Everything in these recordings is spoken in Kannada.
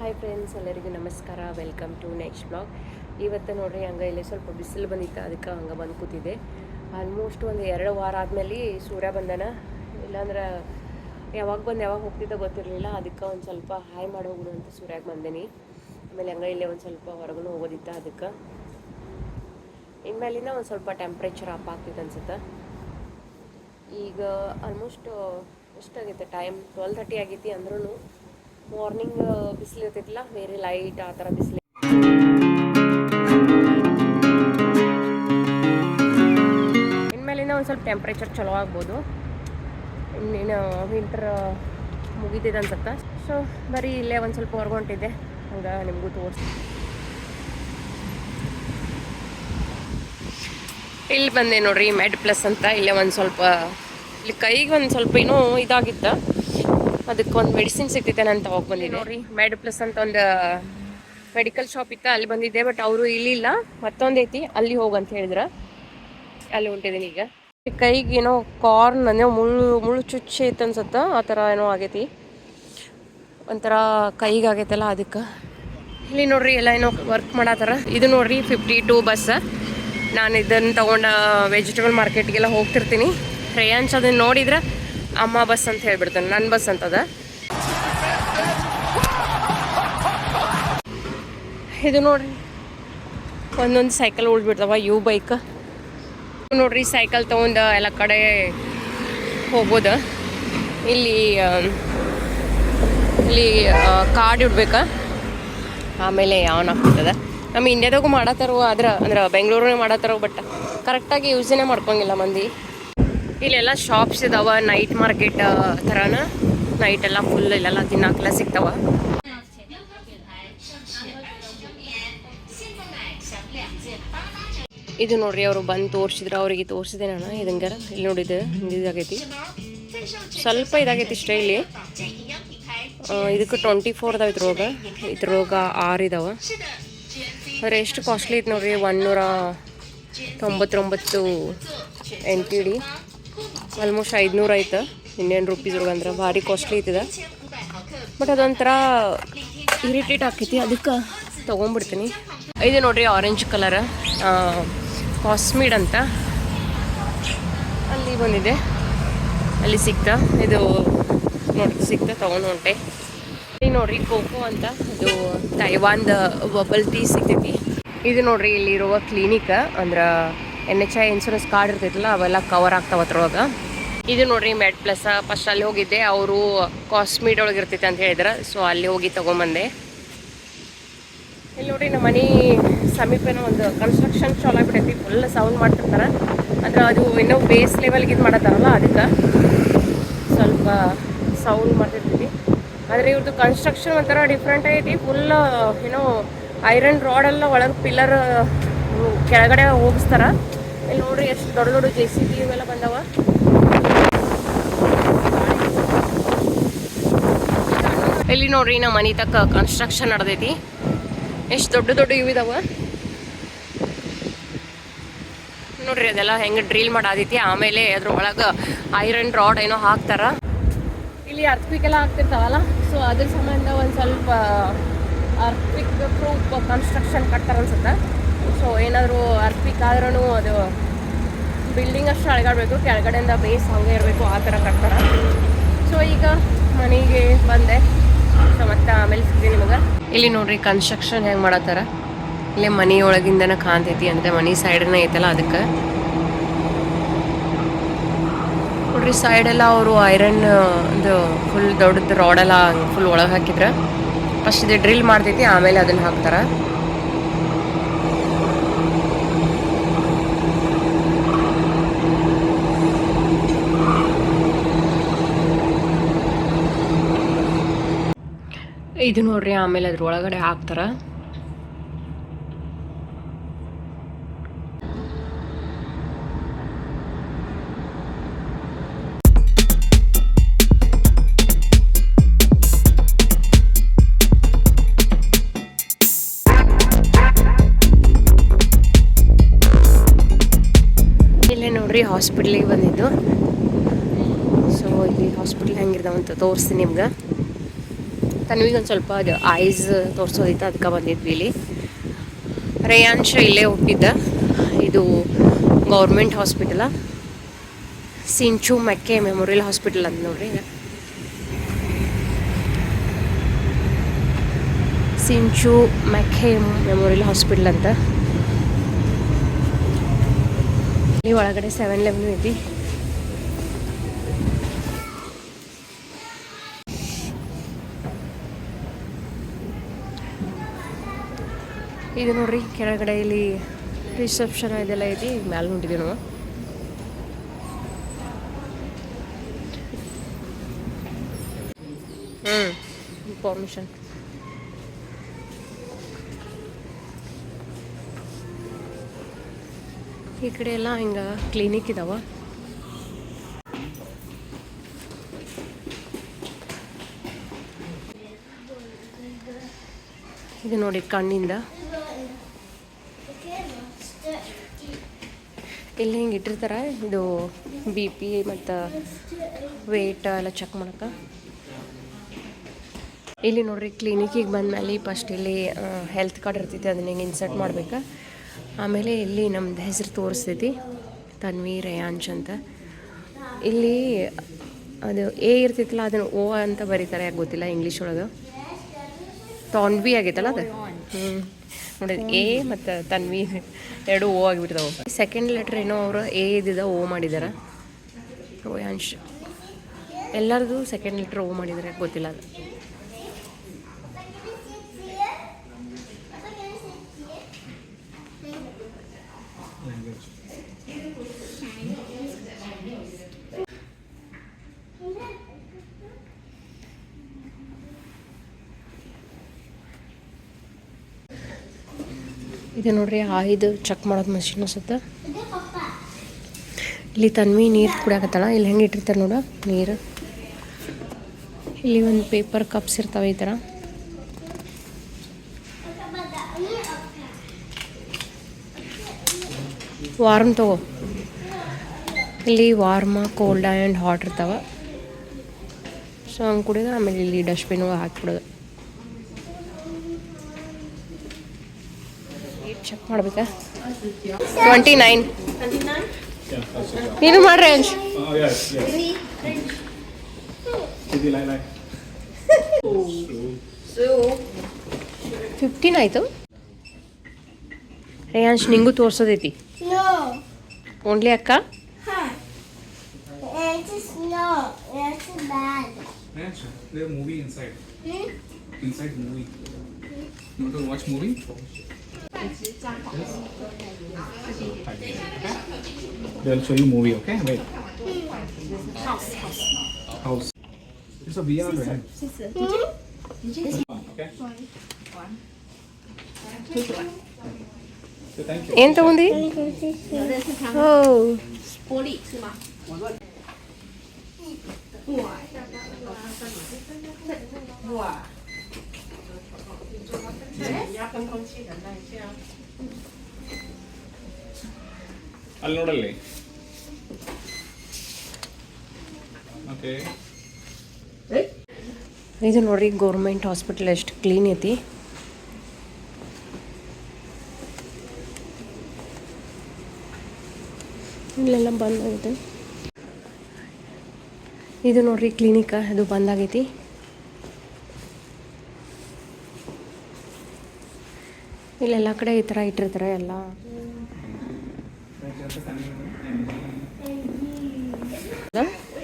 ಹಾಯ್ ಫ್ರೆಂಡ್ಸ್ ಎಲ್ಲರಿಗೂ ನಮಸ್ಕಾರ. ವೆಲ್ಕಮ್ ಟು ನೆಕ್ಸ್ಟ್ ಬ್ಲಾಗ್ ಇವತ್ತು ನೋಡ್ರಿ, ಹಂಗೆ ಇಲ್ಲಿ ಸ್ವಲ್ಪ ಬಿಸಿಲು ಬಂದಿತ್ತು. ಅದಕ್ಕೆ ಹಂಗೆ ಬಂದು ಕೂತಿದೆ ಆಲ್ಮೋಸ್ಟ್ ಒಂದು ಎರಡು ವಾರ ಆದಮೇಲೆ ಸೂರ್ಯ ಬಂದನ. ಇಲ್ಲಾಂದ್ರೆ ಯಾವಾಗ ಬಂದು ಯಾವಾಗ ಹೋಗ್ತಿದ್ದ ಗೊತ್ತಿರಲಿಲ್ಲ. ಅದಕ್ಕೆ ಒಂದು ಸ್ವಲ್ಪ ಹಾಯ್ ಮಾಡಿ ಹೋಗೋಣ ಅಂತ ಸೂರ್ಯಾಗ ಬಂದೇನಿ. ಆಮೇಲೆ ಹಂಗೆ ಇಲ್ಲೇ ಒಂದು ಸ್ವಲ್ಪ ಹೊರಗೂ ಹೋಗೋದಿತ್ತು ಅದಕ್ಕೆ. ಇನ್ಮೇಲಿಂದ ಒಂದು ಸ್ವಲ್ಪ ಟೆಂಪ್ರೇಚರ್ ಅಪ್ ಆಗ್ತಿತ್ತು ಅನ್ಸುತ್ತೆ. ಈಗ ಆಲ್ಮೋಸ್ಟ್ ಎಷ್ಟಾಗೈತೆ? ಟೈಮ್ ಟ್ವೆಲ್ ತರ್ಟಿ ಆಗೈತಿ ಅಂದ್ರೂ ಮಾರ್ನಿಂಗ್ ಬಿಸಿಲು ಇರ್ತಿತ್ತಲ್ಲ ವೆರಿ ಲೈಟ್ ಆ ಥರ ಬಿಸಿಲು ಇನ್ಮೇಲಿಂದ ಒಂದು ಸ್ವಲ್ಪ ಟೆಂಪ್ರೇಚರ್ ಚಲೋ ಆಗ್ಬೋದು. ಇನ್ನೇನು ವಿಂಟರ್ ಮುಗಿದಿದೆ ಅನ್ಸುತ್ತೆ? ಸೊ ಬರೀ ಇಲ್ಲೇ ಒಂದು ಸ್ವಲ್ಪ ಹೊರಗೊಂಟಿದ್ದೆ. ಹಂಗೆ ನಿಮಗೂ ತೋರಿಸಿ ಇಲ್ಲಿ ಬಂದೆ ನೋಡ್ರಿ ಮೆಡ್ ಪ್ಲಸ್ ಅಂತ. ಇಲ್ಲೇ ಒಂದು ಸ್ವಲ್ಪ, ಇಲ್ಲಿ ಕೈಗೆ ಒಂದು ಸ್ವಲ್ಪ ಏನೋ ಇದಾಗಿತ್ತು. ಅದಕ್ಕೆ ಒಂದು ಮೆಡಿಸಿನ್ ಸಿಗ್ತೈತೆ ನಾನು ಹೋಗಿ ಬಂದಿದ್ದೆ. ನೋಡ್ರಿ ಮೆಡ್ ಪ್ಲಸ್ ಅಂತ ಒಂದು ಮೆಡಿಕಲ್ ಶಾಪ್ ಇತ್ತು ಅಲ್ಲಿ ಬಂದಿದ್ದೆ ಬಟ್ ಅವರು ಇಲ್ಲಿಲ್ಲ. ಮತ್ತೊಂದೈತಿ ಅಲ್ಲಿ ಹೋಗಂತ ಹೇಳಿದ್ರ. ಅಲ್ಲಿ ಹೊಂಟಿದ್ದೀನಿ ಈಗ. ಕೈಗೆ ಏನೋ ಕಾರ್ನ್ ಅಂದರೆ ಮುಳ್ಳು ಮುಳ್ಳು ಚುಚ್ಚೆ ಇತ್ತು ಅನ್ಸತ್ತ ಆ ಥರ ಏನೋ ಆಗೈತಿ. ಒಂಥರ ಕೈಗೆ ಆಗೈತಲ್ಲ ಅದಕ್ಕೆ. ಇಲ್ಲಿ ನೋಡ್ರಿ ಎಲ್ಲ ಏನೋ ವರ್ಕ್ ಮಾಡತ್ತಾರ. ಇದು ನೋಡ್ರಿ ಫಿಫ್ಟಿ ಟೂ ಬಸ್ ನಾನು ಇದನ್ನು ತಗೊಂಡ ವೆಜಿಟೇಬಲ್ ಮಾರ್ಕೆಟ್ಗೆಲ್ಲ ಹೋಗ್ತಿರ್ತೀನಿ. ಶ್ರೇಯಾಂಶ್ ಅದನ್ನು ನೋಡಿದ್ರೆ ಅಮ್ಮ ಬಸ್ ಅಂತ ಹೇಳ್ಬಿಡ್ತಾನೆ ನನ್ನ ಬಸ್ ಅಂತದ? ಇದು ನೋಡ್ರಿ, ಒಂದೊಂದು ಸೈಕಲ್ ಉಳ್ಬಿಡ್ತಾವ ಯು ಬೈಕ್ ನೋಡ್ರಿ ಸೈಕಲ್ ತಗೊಂಡ ಎಲ್ಲ ಕಡೆ ಹೋಗ್ಬೋದ? ಇಲ್ಲಿ ಇಲ್ಲಿ ಕಾರ್ಡ್ ಇಡ್ಬೇಕ? ಆಮೇಲೆ ಆನ್ ಆಗ್ತದ. ನಮ್ಮ ಇಂಡಿಯಾದಾಗೂ ಮಾಡತ್ತಾರೋ ಆದ್ರೆ ಅಂದ್ರೆ ಬೆಂಗಳೂರೇ ಮಾಡತ್ತಾರೋ ಬಟ್ ಕರೆಕ್ಟಾಗಿ ಯೂಸೇ ಮಾಡ್ಕೊಂಗಿಲ್ಲ ಮಂದಿ. ಇಲ್ಲೆಲ್ಲ ಶಾಪ್ಸ್ ಇದಾವ ನೈಟ್ ಮಾರ್ಕೆಟ್ ತರಾನ. ನೈಟ್ ಎಲ್ಲ ಫುಲ್ ಇಲ್ಲೆಲ್ಲ ತಿನ್ನಾಕೆಲ್ಲ ಸಿಗ್ತಾವ. ಇದು ನೋಡ್ರಿ, ಅವರು ಬಂದು ತೋರ್ಸಿದ್ರ, ಅವ್ರಿಗೆ ತೋರ್ಸಿದೆ ನಾನು. ಇದಂಗಾರ ಇಲ್ಲಿ ನೋಡಿದ್ದು ಇದಾಗೈತಿ. ಸ್ವಲ್ಪ ಇದಾಗೈತಿ ಇಷ್ಟೇ ಇಲ್ಲಿ. ಇದಕ್ಕೆ ಟ್ವೆಂಟಿ ಫೋರ್ ಅದಾವ ಇದ್ರೊಳಗೆ ಇದ್ರೊಳಗೆ ಆರು ಇದಾವ. ಆದರೆ ಎಷ್ಟು ಕಾಸ್ಟ್ಲಿ ಐತೆ ನೋಡ್ರಿ? ಒನ್ನೂರ ತೊಂಬತ್ತೊಂಬತ್ತು ಎನ್ ಟಿ ಡಿ ಆಲ್ಮೋಸ್ಟ್ ಐದುನೂರು ಐತೆ. ಇಂಡಿಯನ್ ರುಪೀಸ್ ಒಳಗೆ ಅಂದ್ರೆ ಭಾರಿ ಕಾಸ್ಟ್ಲಿ ಐತಿದ. ಬಟ್ ಅದೊಂಥರ ಇರಿಟೇಟ್ ಆಕೈತಿ ಅದಕ್ಕೆ ತೊಗೊಂಡ್ಬಿಡ್ತೀನಿ ಇದು ನೋಡ್ರಿ ಆರೆಂಜ್ ಕಲರ್ ಕಾಸ್ಮೀಡ್ ಅಂತ. ಅಲ್ಲಿ ಬಂದಿದೆ. ಅಲ್ಲಿ ಸಿಕ್ತ. ಇದು ನೋಡಿ ಸಿಗ್ತಾ ತೊಗೊಂಡು ಹೊಂಟೆ. ಇಲ್ಲಿ ನೋಡ್ರಿ, ಕೋಕೋ ಅಂತ. ಇದು ತೈವಾನ್ದ ಬಬಲ್ ಟೀ ಸಿಗ್ತೈತಿ. ಇದು ನೋಡ್ರಿ, ಇಲ್ಲಿರುವ ಕ್ಲಿನಿಕ್ ಅಂದ್ರೆ N H I insurance card ಇರ್ತೈತಲ್ಲ, ಅವೆಲ್ಲ ಕವರ್ ಆಗ್ತಾವ ಅದ್ರೊಳಗೆ. ಇದು ನೋಡ್ರಿ ಮೆಡ್ ಪ್ಲಸ್ ಫಸ್ಟ್ ಅಲ್ಲಿ ಹೋಗಿದ್ದೆ, ಅವರು ಕಾಸ್ಮೀಡ್ ಒಳಗೆ ಇರ್ತೈತೆ ಅಂತ ಹೇಳಿದ್ರೆ. ಸೊ ಅಲ್ಲಿ ಹೋಗಿ ತಗೊಂಬಂದೆ. ಇಲ್ಲಿ ನೋಡ್ರಿ ನಮ್ಮ ಮನೆ ಸಮೀಪನ ಒಂದು ಕನ್ಸ್ಟ್ರಕ್ಷನ್ ಚಾಲೋ ಆಗ್ಬಿಟ್ಟೈತಿ ಫುಲ್ ಸೌಂಡ್ ಮಾಡ್ತಿರ್ತಾರೆ. ಅಂದ್ರೆ ಅದು ಇನ್ನೂ ಬೇಸ್ ಲೆವೆಲ್ಗೆ ಇದು ಮಾಡತ್ತಾರಲ್ಲ ಅದಕ್ಕೆ. ಸ್ವಲ್ಪ ಸೌಂಡ್ ಮಾಡ್ತಿರ್ತೀವಿ. ಆದರೆ ಇವ್ರದ್ದು ಕನ್ಸ್ಟ್ರಕ್ಷನ್ ಒಂಥರ ಡಿಫ್ರೆಂಟ್ ಐತಿ ಫುಲ್ ಏನೋ ಐರನ್ ರಾಡೆಲ್ಲ ಒಳಗೆ ಪಿಲ್ಲರ್ ಕೆಳಗಡೆ ಹೋಗಿಸ್ತಾರ. ಇಲ್ಲಿ ನೋಡ್ರಿ ಎಷ್ಟು ದೊಡ್ಡ ದೊಡ್ಡ ಜೆ ಸಿ ಬಿ ಇವೆಲ್ಲ ಬಂದವ. ಇಲ್ಲಿ ನೋಡ್ರಿ ನಮ್ಮ ಮನೆ ತಕ್ಕ ಕನ್ಸ್ಟ್ರಕ್ಷನ್ ನಡೆದೈತಿ? ಎಷ್ಟು ದೊಡ್ಡ ದೊಡ್ಡ ಇವು ಇದಾವ? ನೋಡ್ರಿ ಅದೆಲ್ಲ ಹೆಂಗೆ ಡ್ರಿಲ್ ಮಾಡಾದೈತಿ. ಆಮೇಲೆ ಅದ್ರ ಒಳಗೆ ಐರನ್ ರಾಡ್ ಏನೋ ಹಾಕ್ತಾರ. ಇಲ್ಲಿ ಅರ್ತ್ವಿಕ್ ಎಲ್ಲ ಆಗ್ತಿರ್ತಾವಲ್ಲ ಸೊ ಅದ್ರ ಸಂಬಂಧ ಒಂದು ಸ್ವಲ್ಪ ಅರ್ತ್ವಿಕ್ ಪ್ರೂಫ್ ಕನ್ಸ್ಟ್ರಕ್ಷನ್ ಕಟ್ತಾರ ಅನ್ಸುತ್ತೆ. ಸೊ ಏನಾದರೂ ಅರ್ತ್ವಿಕ್ ಆದ್ರೂ ಅದು ಬಿಲ್ಡಿಂಗ್ ಅಷ್ಟು ಅಳಗಾಡಬೇಕು. ಕೆಳಗಡೆಯಿಂದ ಬೇಸ್ ಹಂಗೆ ಇರಬೇಕು, ಆ ಥರ ಕಟ್ತಾರ. ಸೊ ಈಗ ಮನೆಗೆ ಬಂದೆ. ಮತ್ತೆ ಆಮೇಲೆ ಸಿಗ್ತೀನಿ ನಿಮಗೆ ಇಲ್ಲಿ ನೋಡ್ರಿ ಕನ್ಸ್ಟ್ರಕ್ಷನ್ ಹೆಂಗ್ ಮಾಡತ್ತಾರ? ಇಲ್ಲೇ ಮನಿ ಒಳಗಿಂದನ ಕಾಣ್ತೈತಿ ಅಂದ್ರೆ ಮನಿ ಸೈಡ್ನ ಐತಲ್ಲ ಅದಕ್ಕೆ. ನೋಡ್ರಿ ಸೈಡೆಲ್ಲ ಅವರು ಐರನ್ ಇದು ಫುಲ್ ದೊಡ್ಡದು ಎಲ್ಲ ಫುಲ್ ಒಳಗೆ ಹಾಕಿದ್ರ. ಫಸ್ಟ್ ಇದು ಡ್ರಿಲ್ ಮಾಡ್ತೈತಿ, ಆಮೇಲೆ ಅದನ್ನ ಹಾಕ್ತಾರ. ಇದು ನೋಡ್ರಿ, ಆಮೇಲೆ ಅದ್ರ ಒಳಗಡೆ ಹಾಕ್ತಾರ. ಇಲ್ಲೇ ನೋಡ್ರಿ ಹಾಸ್ಪಿಟ್ಲಿಗೆ ಬಂದಿದ್ದು. ಸೊ ಇಲ್ಲಿ ಹಾಸ್ಪಿಟ್ಲ್ ಹೆಂಗಿರ್ತಾವಂತ ತೋರಿಸ್ತೀನಿ ನಿಮ್ಗೆ. ತನ್ವಿಗೆ ಒಂದು ಸ್ವಲ್ಪ ಅದು ಐಸ್ ತೋರಿಸೋದಿತ್ತು ಅದಕ್ಕೆ ಬಂದಿದ್ವಿ ಇಲ್ಲಿ. ರೇಯಾಂಶ ಇಲ್ಲೇ ಹುಟ್ಟಿದ್ದ. ಇದು ಗೌರ್ಮೆಂಟ್ ಹಾಸ್ಪಿಟಲ ಸಿಂಚು ಮೆಕ್ಕೆ ಮೆಮೋರಿಯಲ್ ಹಾಸ್ಪಿಟಲ್ ಅಂತ ನೋಡ್ರಿ ಸಿಂಚು ಮೆಕ್ಕೆ ಮೆಮೋರಿಯಲ್ ಹಾಸ್ಪಿಟಲ್ ಅಂತ. ಇಲ್ಲಿ ಒಳಗಡೆ ಸೆವೆನ್ ಲೆವೆನ್ ಐತಿ. ಇದು ನೋಡ್ರಿ, ಕೆಳಗಡೆ ಇಲ್ಲಿ ರಿಸೆಪ್ಷನ್ ಇದೆಲ್ಲ ಐತಿ ಮ್ಯಾಲೆ ನೋಡಿದ್ವಿ ನಾವು. ಹ್ಞೂ ಇನ್ಫಾರ್ಮೇಷನ್ ಈ ಕಡೆ ಎಲ್ಲ ಹಿಂಗೆ ಕ್ಲಿನಿಕ್ ಇದಾವ. ಇದು ನೋಡಿ ಕಣ್ಣಿಂದ. ಇಲ್ಲಿ ಹಿಂಗೆ ಇಟ್ಟಿರ್ತಾರೆ, ಇದು ಬಿ ಪಿ ಮತ್ತು ವೆಯ್ಟ್ ಎಲ್ಲ ಚೆಕ್ ಮಾಡೋಕೆ ಇಲ್ಲಿ ನೋಡ್ರಿ ಕ್ಲಿನಿಕಿಗೆ ಬಂದಮೇಲೆ ಫಸ್ಟ್ ಇಲ್ಲಿ ಹೆಲ್ತ್ ಕಾರ್ಡ್ ಇರ್ತೈತಿ, ಅದನ್ನ ಹಿಂಗೆ ಇನ್ಸರ್ಟ್ ಮಾಡ್ಬೇಕು. ಆಮೇಲೆ ಇಲ್ಲಿ ನಮ್ದು ಹೆಸರು ತೋರಿಸ್ತೈತಿ ತನ್ವಿ ರೇಯಾಂಶ್ ಅಂತ. ಇಲ್ಲಿ ಅದು ಎ ಇರ್ತೈತಲ್ಲ, ಅದನ್ನು ಓ ಅಂತ ಬರೀತಾರೆ, ಯಾಕೆ ಗೊತ್ತಿಲ್ಲ ಇಂಗ್ಲೀಷ್ ಒಳಗೆ. ತಾನ್ವಿ ಆಗೈತಲ್ಲ ಅದು? ಹ್ಞೂ ನೋಡಿ ಎ ಮತ್ತು ತನ್ವಿ ಎರಡು ಓ ಆಗಿಬಿಟ್ಟಿದಾವೆ. ಸೆಕೆಂಡ್ ಲೆಟ್ರ್ ಏನೋ ಅವರು ಎ ಇದ್ದಿದ್ದ ಓ ಮಾಡಿದ್ದಾರೆ ರೋಯಾಂಶ್. ಎಲ್ಲರದು ಸೆಕೆಂಡ್ ಲೆಟ್ರ್ ಓ ಮಾಡಿದ್ದಾರೆ ಗೊತ್ತಿಲ್ಲ ಅದು. ಇದು ನೋಡ್ರಿ ಆಯ್ದು ಚೆಕ್ ಮಾಡೋದು ಮಷಿನ್ ಅನ್ಸುತ್ತೆ. ಇಲ್ಲಿ ತನ್ವಿ ನೀರು ಕುಡಿಯಾಕತ್ತಾಳ, ಇಲ್ಲಿ ಹೆಂಗೆ ಇಟ್ಟಿರ್ತಾರೆ ನೋಡ, ನೀರು. ಇಲ್ಲಿ ಒಂದು ಪೇಪರ್ ಕಪ್ಸ್ ಇರ್ತಾವೆ ಈ ಥರ ವಾರ್ಮ್ ತಗೋ. ಇಲ್ಲಿ ವಾರ್ಮ ಕೋಲ್ಡ್ ಆ್ಯಂಡ್ ಹಾಟ್ ಇರ್ತಾವೆ. ಸೊ ಹಂಗೆ ಕುಡಿದ್ರೆ ಆಮೇಲೆ ಇಲ್ಲಿ ಡಸ್ಟ್ಬಿನ್ಗೆ ಹಾಕಿಬಿಡೋದು ಚೆಕ್ ಮಾಡಬೇಕು? ಟ್ವೆಂಟಿ ನೈನ್ ನೀನು ಮಾಡ್ ರೇಂಜ್ ಫಿಫ್ಟೀನ್ 3 ಬಿ ಆಯ್ತು. ರೇಂಜ್ ನಿಂಗೂ ತೋರ್ಸೋದೈತಿ. ಓನ್ಲಿ ಅಕ್ಕ? Movie inside inside movie watch movie They'll show you movie, okay? Wait. House, house. House. It's a VR, right? Sister. One, okay? One. One. So thank you. ఎంత ఉంది ಅಲ್ಲಿ ನೋಡಲ್ಲಿ. ಓಕೆ ಇದು ನೋಡ್ರಿ ಗೌರ್ಮೆಂಟ್ ಹಾಸ್ಪಿಟಲ್ ಎಷ್ಟು ಕ್ಲೀನ್ ಐತಿ. ಇಲ್ಲೆಲ್ಲ ಬಂದ್ ಆಗೈತೆ ಇದು ನೋಡ್ರಿ ಕ್ಲಿನಿಕ್, ಅದು ಬಂದಾಗೈತಿ ಇಲ್ಲೆಲ್ಲ ಕಡೆ ಈ ಥರ ಇಟ್ಟಿರ್ತಾರೆ, ಎಲ್ಲ.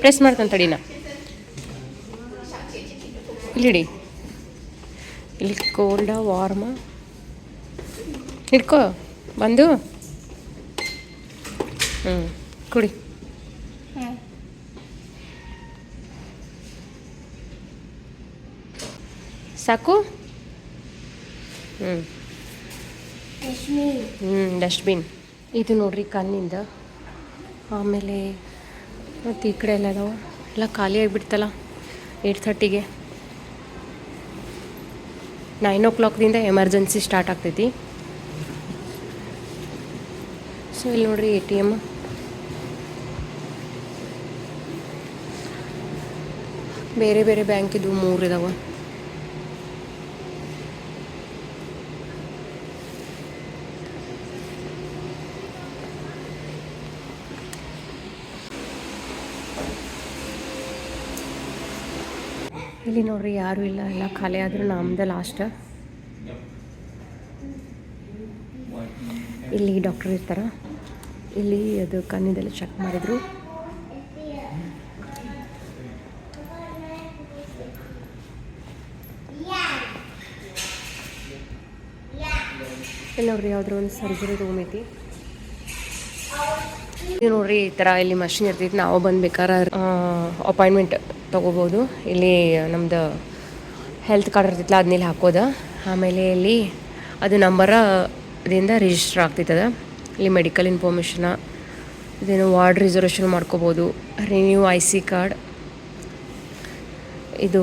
ಪ್ರೆಸ್ ಮಾಡ್ತಾನೆ ತಡಿನ ಇಲ್ಲಿಡಿ ಇಲ್ಲಿ ಕೋಲ್ಡ ವಾರ್ಮ ಹಿಡ್ಕೋ, ಬಂದು. ಹ್ಞೂ ಕುಡಿ. ಸಾಕು? ಹ್ಞೂ. ಹ್ಞೂ ಡಸ್ಟ್ಬಿನ್. ಇದು ನೋಡ್ರಿ ಕಣ್ಣಿಂದ. ಆಮೇಲೆ ಮತ್ತು ಈ ಕಡೆ ಎಲ್ಲ ಅದಾವ. ಎಲ್ಲ ಖಾಲಿ ಆಗಿಬಿಡ್ತಲ್ಲ ಏಯ್ಟ್ ಥರ್ಟಿಗೆ ನೈನ್ ಓ ಕ್ಲಾಕ್ದಿಂದ ಎಮರ್ಜೆನ್ಸಿ ಸ್ಟಾರ್ಟ್ ಆಗ್ತೈತಿ. ಸೊ ಇಲ್ಲಿ ನೋಡ್ರಿ ಎ ಟಿ ಎಂ ಬೇರೆ ಬೇರೆ ಬ್ಯಾಂಕಿದು ಮೂರು ಇದಾವ. ಇಲ್ಲಿ ನೋಡ್ರಿ, ಯಾರು ಇಲ್ಲ. ಎಲ್ಲ ಖಾಲಿ ಆದರೂ ನಮ್ದು ಲಾಸ್ಟ್ ಇಲ್ಲಿ ಡಾಕ್ಟರ್ ಇರ್ತಾರ. ಇಲ್ಲಿ ಅದು ಕಣ್ಣಿದೆಲ್ಲ ಚೆಕ್ ಮಾಡಿದ್ರು. ಇಲ್ಲಿ ನೋಡ್ರಿ ಯಾವ್ದ್ರ ಒಂದು ಸರ್ಜರಿ ರೂಮ್ ಐತಿ. ನೋಡ್ರಿ, ಈ ತರ ಇಲ್ಲಿ ಮಷಿನ್ ಇರ್ತೈತಿ. ನಾವು ಬಂದ್ಬೇಕಾರ ಅಪಾಯಿಂಟ್ಮೆಂಟ್ ತೊಗೋಬೋದು. ಇಲ್ಲಿ ನಮ್ಮದು ಹೆಲ್ತ್ ಕಾರ್ಡ್ ಇರ್ತೈತಲ್ಲ ಅದನ್ನೆಲ್ಲಿ ಹಾಕೋದು ಆಮೇಲೆ ಇಲ್ಲಿ ಅದು ನಂಬರ ಅದರಿಂದ ರಿಜಿಸ್ಟರ್ ಆಗ್ತಿತ್ತದ ಇಲ್ಲಿ ಮೆಡಿಕಲ್ ಇನ್ಫಾರ್ಮೇಷನ ಇದೇನು ವಾರ್ಡ್ ರಿಸರ್ವೇಷನ್ ಮಾಡ್ಕೋಬೋದು. ರಿನ್ಯೂ ಐ ಸಿ ಕಾರ್ಡ್ ಇದು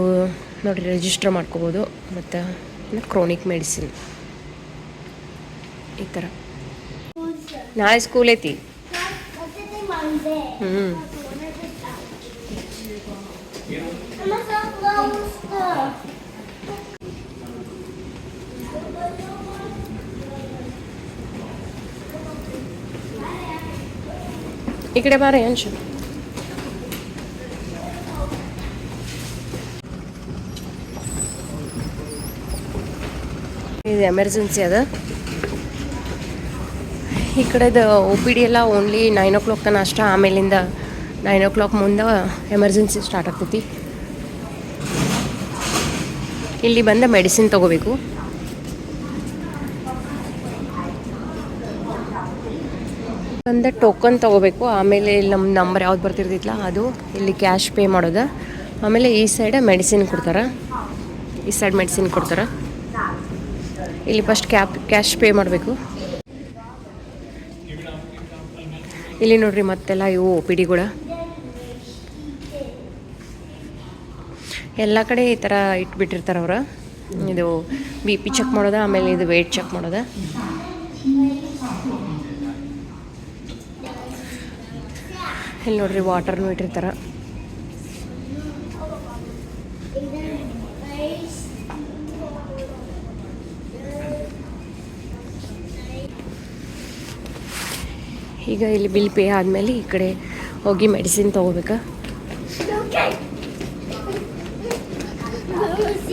ನೋಡಿರಿ ರಿಜಿಸ್ಟರ್ ಮಾಡ್ಕೋಬೋದು. ಮತ್ತು ಕ್ರೋನಿಕ್ ಮೆಡಿಸಿನ್ ಈ ಥರ ನಾಳೆ ಸ್ಕೂಲ್ ಐತಿ? ಹ್ಞೂ ಕಡೆ ಬಾರ ಅಂಶು ಇದು ಎಮರ್ಜೆನ್ಸಿ ಅದ. ಈ ಕಡೆದು ಒ ಪಿ ಡಿ ಎಲ್ಲ ಓನ್ಲಿ ನೈನ್ ಓ ಕ್ಲಾಕ್ ತನ ಅಷ್ಟ, ಆಮೇಲಿಂದ ನೈನ್ ಓ ಕ್ಲಾಕ್ ಮುಂದೆ ಎಮರ್ಜೆನ್ಸಿ ಸ್ಟಾರ್ಟ್ ಆಗ್ತೈತಿ. ಇಲ್ಲಿ ಬಂದ ಮೆಡಿಸಿನ್ ತಗೋಬೇಕು. ಬಂದ ಟೋಕನ್ ತಗೋಬೇಕು. ಆಮೇಲೆ ಇಲ್ಲಿ ನಮ್ಮ ನಂಬರ್ ಯಾವ್ದು ಬರ್ತಿರ್ತಿತ್ತಲ್ಲ ಅದು ಇಲ್ಲಿ ಕ್ಯಾಶ್ ಪೇ ಮಾಡೋದ. ಆಮೇಲೆ ಈ ಸೈಡ ಮೆಡಿಸಿನ್ ಕೊಡ್ತಾರೆ. ಈ ಸೈಡ್ ಮೆಡಿಸಿನ್ ಕೊಡ್ತಾರೆ. ಇಲ್ಲಿ ಫಸ್ಟ್ ಕ್ಯಾಪ್ ಕ್ಯಾಶ್ ಪೇ ಮಾಡಬೇಕು. ಇಲ್ಲಿ ನೋಡ್ರಿ ಮತ್ತೆಲ್ಲ ಇವು ಓ ಪಿ ಡಿಗಳ ಎಲ್ಲ ಕಡೆ ಈ ಥರ ಇಟ್ಬಿಟ್ಟಿರ್ತಾರೆ ಅವರು. ಇದು ಬಿ ಪಿ ಚೆಕ್ ಮಾಡೋದು, ಆಮೇಲೆ ಇದು ವೆಯ್ಟ್ ಚೆಕ್ ಮಾಡೋದು. ಇಲ್ಲಿ ನೋಡ್ರಿ ವಾಟರ್ನು ಇಟ್ಟಿರ್ತಾರೆ. ಈಗ ಇಲ್ಲಿ ಬಿಲ್ ಪೇ ಆದಮೇಲೆ ಈ ಕಡೆ ಹೋಗಿ ಮೆಡಿಸಿನ್ ತೊಗೋಬೇಕಾ?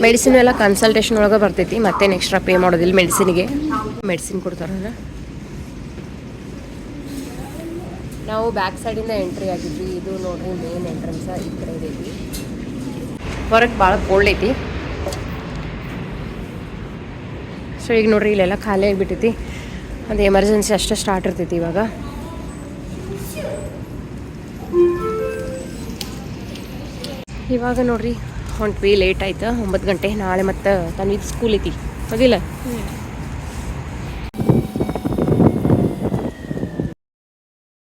ಮೆಡಿಸಿನ್ ಎಲ್ಲ ಕನ್ಸಲ್ಟೇಷನ್ ಒಳಗೆ ಬರ್ತೈತಿ, ಮತ್ತೆ ಎಕ್ಸ್ಟ್ರಾ ಪೇ ಮಾಡೋದಿಲ್ಲ ಮೆಡಿಸಿನ್ಗೆ ಮೆಡಿಸಿನ್ ಕೊಡ್ತಾರಲ್ಲ ನಾವು ಬ್ಯಾಕ್ ಸೈಡಿಂದ ಎಂಟ್ರಿ ಆಗಿದ್ವಿ. ಇದು ನೋಡ್ರಿ ಮೇನ್ ಎಂಟ್ರೆನ್ಸ್ ಈ ಕಡೆ ಇದೈತಿ. ಹೊರಗೆ ಭಾಳ ಕೋಲ್ಡ್ ಐತಿ. ಸೊ ಈಗ ನೋಡ್ರಿ, ಇಲ್ಲೆಲ್ಲ ಖಾಲಿ ಆಗಿಬಿಟ್ಟೈತಿ. ಅದು ಎಮರ್ಜೆನ್ಸಿ ಅಷ್ಟೇ ಸ್ಟಾರ್ಟ್ ಇರ್ತೈತಿ ಇವಾಗ. ಇವಾಗ ನೋಡ್ರಿ ಹೊಂಟ್ವಿ ಲೇಟ್ ಆಯ್ತು? ಒಂಬತ್ತು ಗಂಟೆ. ನಾಳೆ ಮತ್ತೆ ತನ್ನಿದ್ ಸ್ಕೂಲ್ ಐತಿ. ಹೌದಿಲ್ಲ